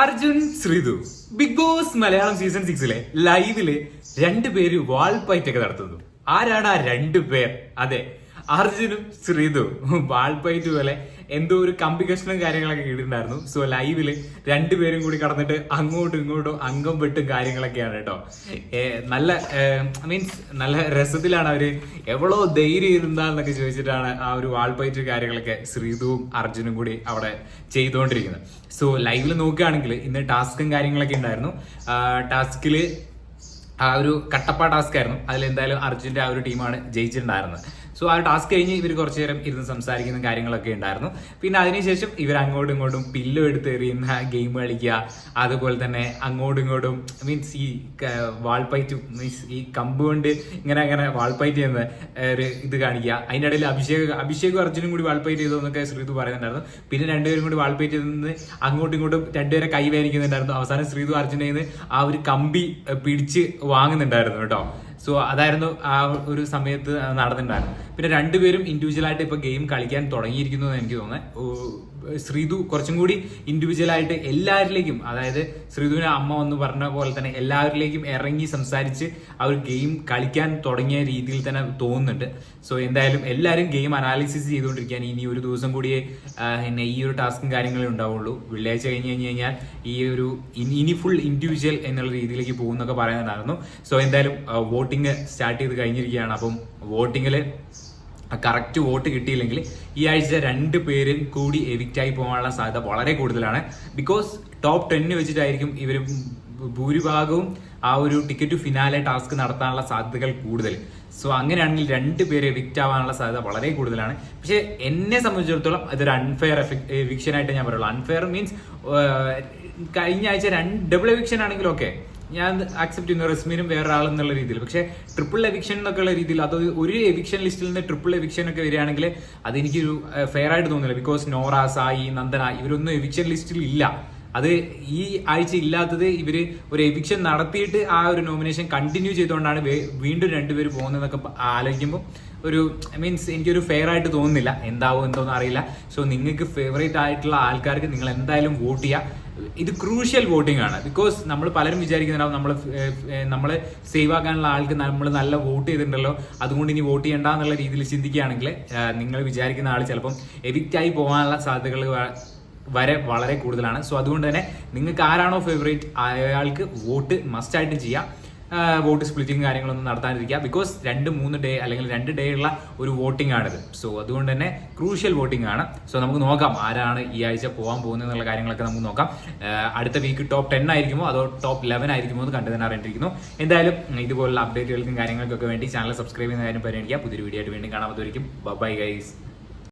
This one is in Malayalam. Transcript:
Arjun Sreethu Bigg Boss Malayalam season സിക്സിലെ ലൈവിൽ രണ്ടുപേര് വാൾപ്പയറ്റൊക്കെ നടത്തുന്നു. ആരാണ് ആ രണ്ടു പേർ? അതെ അർജുനും ശ്രീതു. വാൾപ്പയറ്റ് പോലെ എന്തോ ഒരു കമ്പി കഷ്ണം കാര്യങ്ങളൊക്കെ ഇട്ടിട്ടുണ്ടായിരുന്നു സോ ലൈവിൽ രണ്ടുപേരും കൂടി കടന്നിട്ട് അങ്ങോട്ടും ഇങ്ങോട്ടും അംഗം വെട്ടും കാര്യങ്ങളൊക്കെയാണ് കേട്ടോ. നല്ല മീൻസ് നല്ല രസത്തിലാണ് അവർ എവളോ ധൈര്യം ഇരുന്നാന്നൊക്കെ ചോദിച്ചിട്ടാണ് ആ ഒരു വാൾപ്പയറ്റ് കാര്യങ്ങളൊക്കെ ശ്രീതുവും അർജുനും കൂടി അവിടെ ചെയ്തുകൊണ്ടിരിക്കുന്നത് സോ ലൈവിൽ നോക്കുകയാണെങ്കിൽ ഇന്ന് ടാസ്കും കാര്യങ്ങളൊക്കെ ഉണ്ടായിരുന്നു. ടാസ്കിൽ ആ ഒരു കട്ടപ്പ ടാസ്ക് ആയിരുന്നു അതിൽ എന്തായാലും അർജുന്റെ ആ ഒരു ടീമാണ് ജയിച്ചിട്ടുണ്ടായിരുന്നത്. സോ ആ ടാസ്ക് കഴിഞ്ഞ് ഇവർ കുറച്ച് നേരം ഇരുന്ന് സംസാരിക്കുന്ന കാര്യങ്ങളൊക്കെ ഉണ്ടായിരുന്നു. പിന്നെ അതിനുശേഷം ഇവർ അങ്ങോട്ടും ഇങ്ങോട്ടും പില്ലോ എടുത്ത് എറിയുന്ന ഗെയിം കളിക്കുക അതുപോലെ തന്നെ അങ്ങോട്ടും ഇങ്ങോട്ടും മീൻസ് ഈ വാൾപ്പൈറ്റ് മീൻസ് ഈ കമ്പ് കൊണ്ട് ഇങ്ങനെ അങ്ങനെ വാൾപ്പൈറ്റ് ചെയ്യുന്ന ഒരു ഇത് കാണിക്കുക. അതിന്റെ ഇടയിൽ അഭിഷേക് അഭിഷേകും അർജുനും കൂടി വാൾപ്പൈറ്റ് ചെയ്തു എന്നൊക്കെ ശ്രീതു പറയുന്നുണ്ടായിരുന്നു. പിന്നെ രണ്ടുപേരും കൂടി വാൾപ്പൈറ്റ് ചെയ്തെന്ന് അങ്ങോട്ടും ഇങ്ങോട്ടും രണ്ടുപേരെ കൈ വേദനിക്കുന്നുണ്ടായിരുന്നു അവസാനം ശ്രീതു അർജുനയിൽ നിന്ന് ആ ഒരു കമ്പി പിടിച്ച് വാങ്ങുന്നുണ്ടായിരുന്നു കേട്ടോ. സോ അതായിരുന്നു ആ ഒരു സമയത്ത് നടന്നിട്ടുണ്ടായിരുന്നു പിന്നെ രണ്ടുപേരും ഇൻഡിവിജ്വൽ ആയിട്ട് ഇപ്പൊ ഗെയിം കളിക്കാൻ തുടങ്ങിയിരിക്കുന്നു എന്ന് എനിക്ക് തോന്നുന്നത്. ശ്രീതു കുറച്ചും കൂടി ഇൻഡിവിജ്വൽ ആയിട്ട് എല്ലാവരിലേക്കും അതായത് ശ്രീതുവിനെ അമ്മ വന്ന് പറഞ്ഞ പോലെ തന്നെ എല്ലാവരിലേക്കും ഇറങ്ങി സംസാരിച്ച് അവർ ഗെയിം കളിക്കാൻ തുടങ്ങിയ രീതിയിൽ തന്നെ തോന്നുന്നുണ്ട്. സോ എന്തായാലും എല്ലാവരും ഗെയിം അനാലിസിസ് ചെയ്തുകൊണ്ടിരിക്കാൻ ഇനി ഒരു ദിവസം കൂടിയേ പിന്നെ ഈ ഒരു ടാസ്കും കാര്യങ്ങളും ഉണ്ടാവുള്ളൂ. വെള്ളിയാഴ്ച കഴിഞ്ഞ് കഴിഞ്ഞ് കഴിഞ്ഞാൽ ഈ ഒരു ഇനി- ഫുൾ ഇൻഡിവിജ്വൽ എന്നുള്ള രീതിയിലേക്ക് പോകുന്നൊക്കെ പറയുന്നുണ്ടായിരുന്നു. സോ എന്തായാലും വോട്ടിംഗ് സ്റ്റാർട്ട് ചെയ്ത് കഴിഞ്ഞിരിക്കുകയാണ്. അപ്പം വോട്ടിങ്ങിൽ കറക്റ്റ് വോട്ട് കിട്ടിയില്ലെങ്കിൽ ഈ ആഴ്ച രണ്ട് പേരും കൂടി എവിക്റ്റായി പോകാനുള്ള സാധ്യത വളരെ കൂടുതലാണ്. ബിക്കോസ് ടോപ്പ് ടെന്നിന് വെച്ചിട്ടായിരിക്കും ഇവർ ഭൂരിഭാഗവും ആ ഒരു ടിക്കറ്റ് ഫിനാലെ ടാസ്ക് നടത്താനുള്ള സാധ്യതകൾ കൂടുതൽ. സോ അങ്ങനെയാണെങ്കിൽ രണ്ട് പേര് എവിക്റ്റ് ആവാനുള്ള സാധ്യത വളരെ കൂടുതലാണ്. പക്ഷേ എന്നെ സംബന്ധിച്ചിടത്തോളം അതൊരു അൺഫെയർ എവിക്ഷൻ ആയിട്ട് ഞാൻ പറയുള്ളൂ. അൺഫെയർ മീൻസ് കഴിഞ്ഞ ആഴ്ച രണ്ട് ഡബിൾ എവിക്ഷൻ ആണെങ്കിൽ ഓക്കെ ഞാൻ അക്സെപ്റ്റ് ചെയ്യുന്നു റസ്മീനും വേറെ ആളെന്നുള്ള രീതിയിൽ. പക്ഷേ ട്രിപ്പിൾ എവിക്ഷൻ എന്നൊക്കെ ഉള്ള രീതിയിൽ അത് ഒരു എവിക്ഷൻ ലിസ്റ്റിൽ നിന്ന് ട്രിപ്പിൾ എവിക്ഷൻ ഒക്കെ വരികയാണെങ്കിൽ അത് എനിക്കൊരു ഫെയർ ആയിട്ട് തോന്നുന്നില്ല ബിക്കോസ് നോറ സായി നന്ദന ഇവരൊന്നും എവിക്ഷൻ ലിസ്റ്റിൽ ഇല്ല. അത് ഈ ആഴ്ച ഇല്ലാത്തത് ഇവർ ഒരു എവിക്ഷൻ നടത്തിയിട്ട് ആ ഒരു നോമിനേഷൻ കണ്ടിന്യൂ ചെയ്തുകൊണ്ടാണ് വീണ്ടും രണ്ടുപേര് പോകുന്നതെന്നൊക്കെ ആലോചിക്കുമ്പോൾ ഒരു മീൻസ് എനിക്കൊരു ഫെയർ ആയിട്ട് തോന്നുന്നില്ല. എന്താവും എന്തോന്നും അറിയില്ല. സോ നിങ്ങൾക്ക് ഫേവറേറ്റ് ആയിട്ടുള്ള ആൾക്കാർക്ക് നിങ്ങൾ എന്തായാലും വോട്ട് ചെയ്യുക ഇത് ക്രൂഷ്യൽ വോട്ടിംഗ് ആണ്. ബിക്കോസ് നമ്മൾ പലരും വിചാരിക്കുന്നുണ്ടാവും നമ്മൾ നമ്മൾ സേവ് ആക്കാനുള്ള ആൾക്ക് നമ്മൾ നല്ല വോട്ട് ചെയ്തിട്ടുണ്ടല്ലോ. അതുകൊണ്ട് ഇനി വോട്ട് ചെയ്യണ്ട എന്നുള്ള രീതിയിൽ ചിന്തിക്കുകയാണെങ്കിൽ നിങ്ങൾ വിചാരിക്കുന്ന ആൾ ചിലപ്പം എവിക്റ്റായി പോകാനുള്ള സാധ്യതകൾ വരെ വളരെ കൂടുതലാണ്. സോ അതുകൊണ്ട് തന്നെ നിങ്ങൾക്ക് ആരാണോ ഫേവറേറ്റ് അയാൾക്ക് വോട്ട് മസ്റ്റ് ആയിട്ട് ചെയ്യാം. വോട്ട് സ്പ്ലിറ്റിംഗ് കാര്യങ്ങളൊന്നും നടത്താനിരിക്കുക. ബിക്കോസ് രണ്ട് മൂന്ന് ഡേ അല്ലെങ്കിൽ രണ്ട് ഡേ ഉള്ള ഒരു വോട്ടിംഗ് ആണിത്. സോ അതുകൊണ്ട് തന്നെ ക്രൂഷ്യൽ വോട്ടിംഗ് ആണ്. സോ നമുക്ക് നോക്കാം ആരാണ് ഈ ആഴ്ച പോകാൻ പോകുന്നത് എന്നുള്ള കാര്യങ്ങളൊക്കെ നമുക്ക് നോക്കാം. അടുത്ത വീക്ക് ടോപ്പ് ടെൻ ആയിരിക്കുമോ അതോ ടോപ്പ് ലെവൻ ആയിരിക്കുമോ എന്ന് കണ്ടു തന്നെ അറിയിരിക്കുന്നു എന്തായാലും ഇതുപോലുള്ള അപ്ഡേറ്റുകൾക്കും കാര്യങ്ങൾക്കൊക്കെ വേണ്ടി ചാനൽ സബ്സ്ക്രൈബ് ചെയ്യുന്ന കാര്യം പരിഗണിക്കുക. പുതിയൊരു വീഡിയോ ആയിട്ട് വീണ്ടും കാണാൻ പറ്റുമായിരിക്കും ബൈ ഗൈസ്